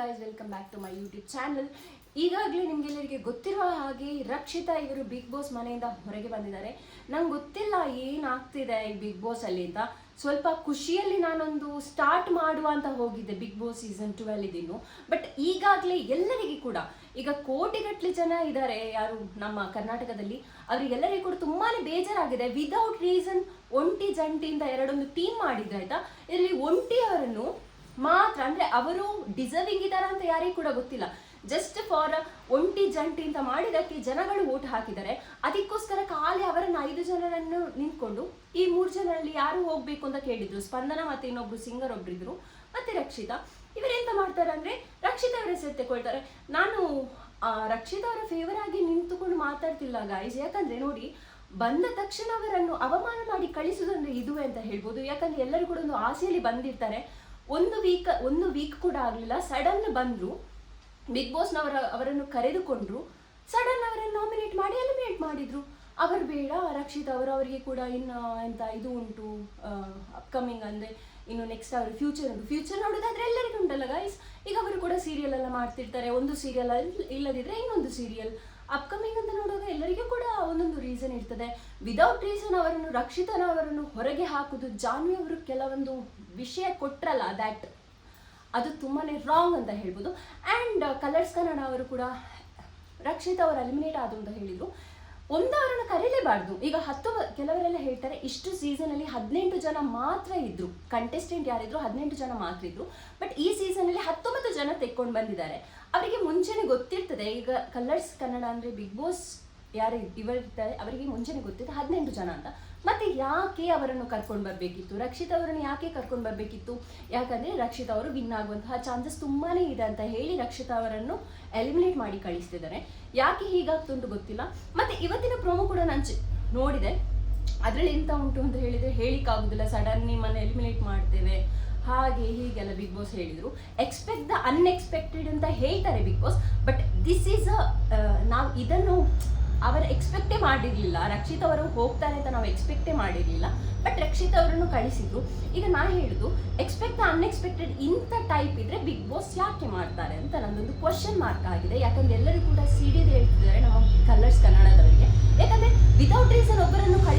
Guys welcome back to my YouTube channel ಈಗಾಗಲೇ ನಿಮಗೆಲ್ಲರಿಗೆ ಗೊತ್ತಿರುವ ಹಾಗೆ ರಕ್ಷಿತಾ ಇವರು ಬಿಗ್ ಬಾಸ್ ಮನೆಯಿಂದ ಹೊರಗೆ ಬಂದಿದ್ದಾರೆ. ನಂಗೆ ಗೊತ್ತಿಲ್ಲ ಏನಾಗ್ತಿದೆ ಈ ಬಿಗ್ ಬಾಸ್ ಅಲ್ಲಿ ಅಂತ. ಸ್ವಲ್ಪ ಖುಷಿಯಲ್ಲಿ ನಾನೊಂದು ಸ್ಟಾರ್ಟ್ ಮಾಡುವ ಅಂತ ಹೋಗಿದ್ದೆ ಬಿಗ್ ಬಾಸ್ ಸೀಸನ್ ಟ್ವೆಲ್ ಇದಿನ್ನು. ಬಟ್ ಈಗಾಗಲೇ ಎಲ್ಲರಿಗೆ ಕೂಡ, ಈಗ ಕೋಟಿಗಟ್ಟಲೆ ಜನ ಇದ್ದಾರೆ, ಯಾರು ನಮ್ಮ ಕರ್ನಾಟಕದಲ್ಲಿ. ಅವರಿಗೆಲ್ಲರಿಗೂ ಕೂಡ ತುಂಬಾ ಬೇಜಾರಾಗಿದೆ. ವಿದೌಟ್ ರೀಸನ್ ಒಂಟಿ ಜಂಟಿಯಿಂದ ಎರಡೊಂದು ಟೀಮ್ ಮಾಡಿದ್ರೆ ಆಯ್ತಾ? ಇದರಲ್ಲಿ ಒಂಟಿಯವರನ್ನು ಮಾತ್ರ ಅಂದ್ರೆ ಅವರು ಡಿಸರ್ವಿಂಗ್ ಇದಾರ ಅಂತ ಯಾರಿಗೂ ಕೂಡ ಗೊತ್ತಿಲ್ಲ. ಜಸ್ಟ್ ಫಾರ್ ಒಂಟಿ ಜಂಟಿ ಅಂತ ಮಾಡಿದಕ್ಕೆ ಜನಗಳು ಓಟ್ ಹಾಕಿದ್ದಾರೆ. ಅದಕ್ಕೋಸ್ಕರ ಖಾಲಿ ಅವರನ್ನ ಐದು ಜನರನ್ನು ನಿಂತ್ಕೊಂಡು ಈ ಮೂರು ಜನರಲ್ಲಿ ಯಾರು ಹೋಗ್ಬೇಕು ಅಂತ ಕೇಳಿದ್ರು. ಸ್ಪಂದನ ಮತ್ತೆ ಇನ್ನೊಬ್ರು ಸಿಂಗರ್ ಒಬ್ರಿದ್ರು. ಮತ್ತೆ ರಕ್ಷಿತಾ. ಇವರೆಂತ ಮಾಡ್ತಾರೆ ಅಂದ್ರೆ ರಕ್ಷಿತಾ ಅವರ ಹೆಸರು ತಗೊಳ್ತಾರೆ ನಾನು ರಕ್ಷಿತಾ ಅವರ ಫೇವರ್ ಆಗಿ ನಿಂತುಕೊಂಡು ಮಾತಾಡ್ತಿಲ್ಲ ಗಾಯ್ಸ್ ಯಾಕಂದ್ರೆ ನೋಡಿ, ಬಂದ ತಕ್ಷಣ ಅವರನ್ನು ಅವಮಾನ ಮಾಡಿ ಕಳಿಸುದಂದ್ರೆ ಇದುವೆ ಅಂತ ಹೇಳ್ಬೋದು. ಯಾಕಂದ್ರೆ ಎಲ್ಲರೂ ಕೂಡ ಒಂದು ಆಸೆಯಲ್ಲಿ ಬಂದಿರ್ತಾರೆ. ಒಂದು ವೀಕ್ ಒಂದು ವೀಕ್ ಕೂಡ ಆಗಲಿಲ್ಲ. ಸಡನ್ ಬಂದ್ರು. ಬಿಗ್ ಬಾಸ್ನವರ ಅವರನ್ನು ಕರೆದುಕೊಂಡ್ರು. ಸಡನ್ ಅವರನ್ನು ನಾಮಿನೇಟ್ ಮಾಡಿ ಎಲಿಮಿನೇಟ್ ಮಾಡಿದ್ರು. ಅವರು ಬೇಡ, ರಕ್ಷಿತ್ ಅವರು, ಅವರಿಗೆ ಕೂಡ ಇನ್ನು ಎಂತ ಇದು ಉಂಟು ಅಪ್ಕಮಿಂಗ್ ಅಂದರೆ ಇನ್ನು ನೆಕ್ಸ್ಟ್ ಅವರು ಫ್ಯೂಚರ್ ಉಂಟು. ಫ್ಯೂಚರ್ ನೋಡೋದಾದ್ರೆ ಎಲ್ಲರಿಗೂ ಉಂಟಲ್ಲ ಗೈಸ್ ಈಗ ಅವರು ಕೂಡ ಸೀರಿಯಲ್ ಎಲ್ಲ ಮಾಡ್ತಿರ್ತಾರೆ. ಒಂದು ಸೀರಿಯಲ್ ಇಲ್ಲದಿದ್ದರೆ ಇನ್ನೊಂದು ಸೀರಿಯಲ್ ಅಪ್ಕಮಿಂಗ್ ಅಂತ ನೋಡುವಾಗ ಎಲ್ಲರಿಗೂ ಕೂಡ ಒಂದೊಂದು ರೀಸನ್ ಇರ್ತದೆ. ವಿದೌಟ್ ರೀಸನ್ ಅವರನ್ನು, ರಕ್ಷಿತನ ಅವರನ್ನು ಹೊರಗೆ ಹಾಕುದು ಜಾನ್ವಿ ಅವರು ಕೆಲವೊಂದು ವಿಷಯ ಕೊಟ್ರಲ್ಲ ದ್ಯಾಟ್ ಅದು ತುಂಬಾನೇ ರಾಂಗ್ ಅಂತ ಹೇಳ್ಬೋದು. ಆ್ಯಂಡ್ ಕಲರ್ಸ್ ಕನ್ನಡ ಅವರು ಕೂಡ ರಕ್ಷಿತ್ ಅವರು ಅಲಿಮಿನೇಟ್ ಆದ್ರು ಅಂತ ಹೇಳಿದ್ರು. ಒಂದು ಅವರನ್ನು ಕರೀಲೇಬಾರ್ದು. ಈಗ ಹತ್ತು ಕೆಲವರೆಲ್ಲ ಹೇಳ್ತಾರೆ, ಇಷ್ಟು ಸೀಸನಲ್ಲಿ ಹದಿನೆಂಟು ಜನ ಮಾತ್ರ ಇದ್ರು. ಕಂಟೆಸ್ಟೆಂಟ್ ಯಾರಿದ್ರು ಹದಿನೆಂಟು ಜನ ಮಾತ್ರ ಇದ್ರು. ಬಟ್ ಈ ಸೀಸನಲ್ಲಿ ಹತ್ತೊಂಬತ್ತು ಜನ ತೆಕ್ಕೊಂಡು ಬಂದಿದ್ದಾರೆ. ಅವರಿಗೆ ಮುಂಚೆನೆ ಗೊತ್ತಿರ್ತದೆ, ಈಗ ಕಲರ್ಸ್ ಕನ್ನಡ ಅಂದರೆ ಬಿಗ್ ಬಾಸ್ ಯಾರು ಇವರಿರ್ತಾರೆ ಅವರಿಗೆ ಮುಂಚೆನೆ ಗೊತ್ತಿತ್ತು ಹದಿನೆಂಟು ಜನ ಅಂತ. ಮತ್ತೆ ಯಾಕೆ ಅವರನ್ನು ಕರ್ಕೊಂಡು ಬರಬೇಕಿತ್ತು? ರಕ್ಷಿತ್ ಅವರನ್ನು ಯಾಕೆ ಕರ್ಕೊಂಡು ಬರಬೇಕಿತ್ತು? ಯಾಕಂದ್ರೆ ರಕ್ಷಿತ್ ಅವರು ವಿನ್ ಆಗುವಂತಹ ಚಾನ್ಸಸ್ ತುಂಬಾನೇ ಇದೆ ಅಂತ ಹೇಳಿ ರಕ್ಷಿತ್ ಅವರನ್ನು ಎಲಿಮಿನೇಟ್ ಮಾಡಿ ಕಳಿಸ್ತಿದ್ದಾರೆ. ಯಾಕೆ ಹೀಗಾಗ್ತುಂಟು ಗೊತ್ತಿಲ್ಲ. ಮತ್ತೆ ಇವತ್ತಿನ ಪ್ರೋಮೋ ಕೂಡ ನಾನು ನೋಡಿದೆ. ಅದರಲ್ಲಿ ಎಂತ ಉಂಟು ಅಂತ ಹೇಳಿದ್ರೆ ಹೇಳಿಕ್ಕಾಗುದಿಲ್ಲ. ಸಡನ್ ನಿಮ್ಮನ್ನು ಎಲಿಮಿನೇಟ್ ಮಾಡ್ತೇವೆ. ಹಾಗೆ ಹೀಗೆಲ್ಲ ಬಿಗ್ ಬಾಸ್ ಹೇಳಿದ್ರು. ಎಕ್ಸ್ಪೆಕ್ಟ್ ದ ಅನ್ಎಕ್ಸ್ಪೆಕ್ಟೆಡ್ ಅಂತ ಹೇಳ್ತಾರೆ Bigg Boss but this is a ನಾವು ಇದನ್ನು ಅವರು ಎಕ್ಸ್ಪೆಕ್ಟೇ ಮಾಡಿರಲಿಲ್ಲ. ರಕ್ಷಿತ್ ಅವರು ಹೋಗ್ತಾರೆ ಅಂತ ನಾವು ಎಕ್ಸ್ಪೆಕ್ಟೇ ಮಾಡಿರಲಿಲ್ಲ. ಬಟ್ ರಕ್ಷಿತ್ ಅವರನ್ನು ಕಳಿಸಿದ್ರು. ಈಗ ನಾ ಹೇಳುದು ಎಕ್ಸ್ಪೆಕ್ಟ್ ಅನ್ಎಕ್ಸ್ಪೆಕ್ಟೆಡ್ ಇಂಥ ಟೈಪ್ ಇದ್ರೆ ಬಿಗ್ ಬಾಸ್ ಯಾಕೆ ಮಾಡ್ತಾರೆ ಅಂತ ನಂದೊಂದು ಕ್ವಶನ್ ಮಾರ್ಕ್ ಆಗಿದೆ. ಯಾಕಂದ್ರೆ ಎಲ್ಲರೂ ಕೂಡ ಸಿಡಿದು ಹೇಳ್ತಿದ್ದಾರೆ ನಮ್ಮ ಕಲರ್ಸ್ ಕನ್ನಡದವರಿಗೆ. ಯಾಕಂದ್ರೆ ವಿತೌಟ್ ರೀಸನ್ ಒಬ್ಬರನ್ನು ಕಳಿಸಿ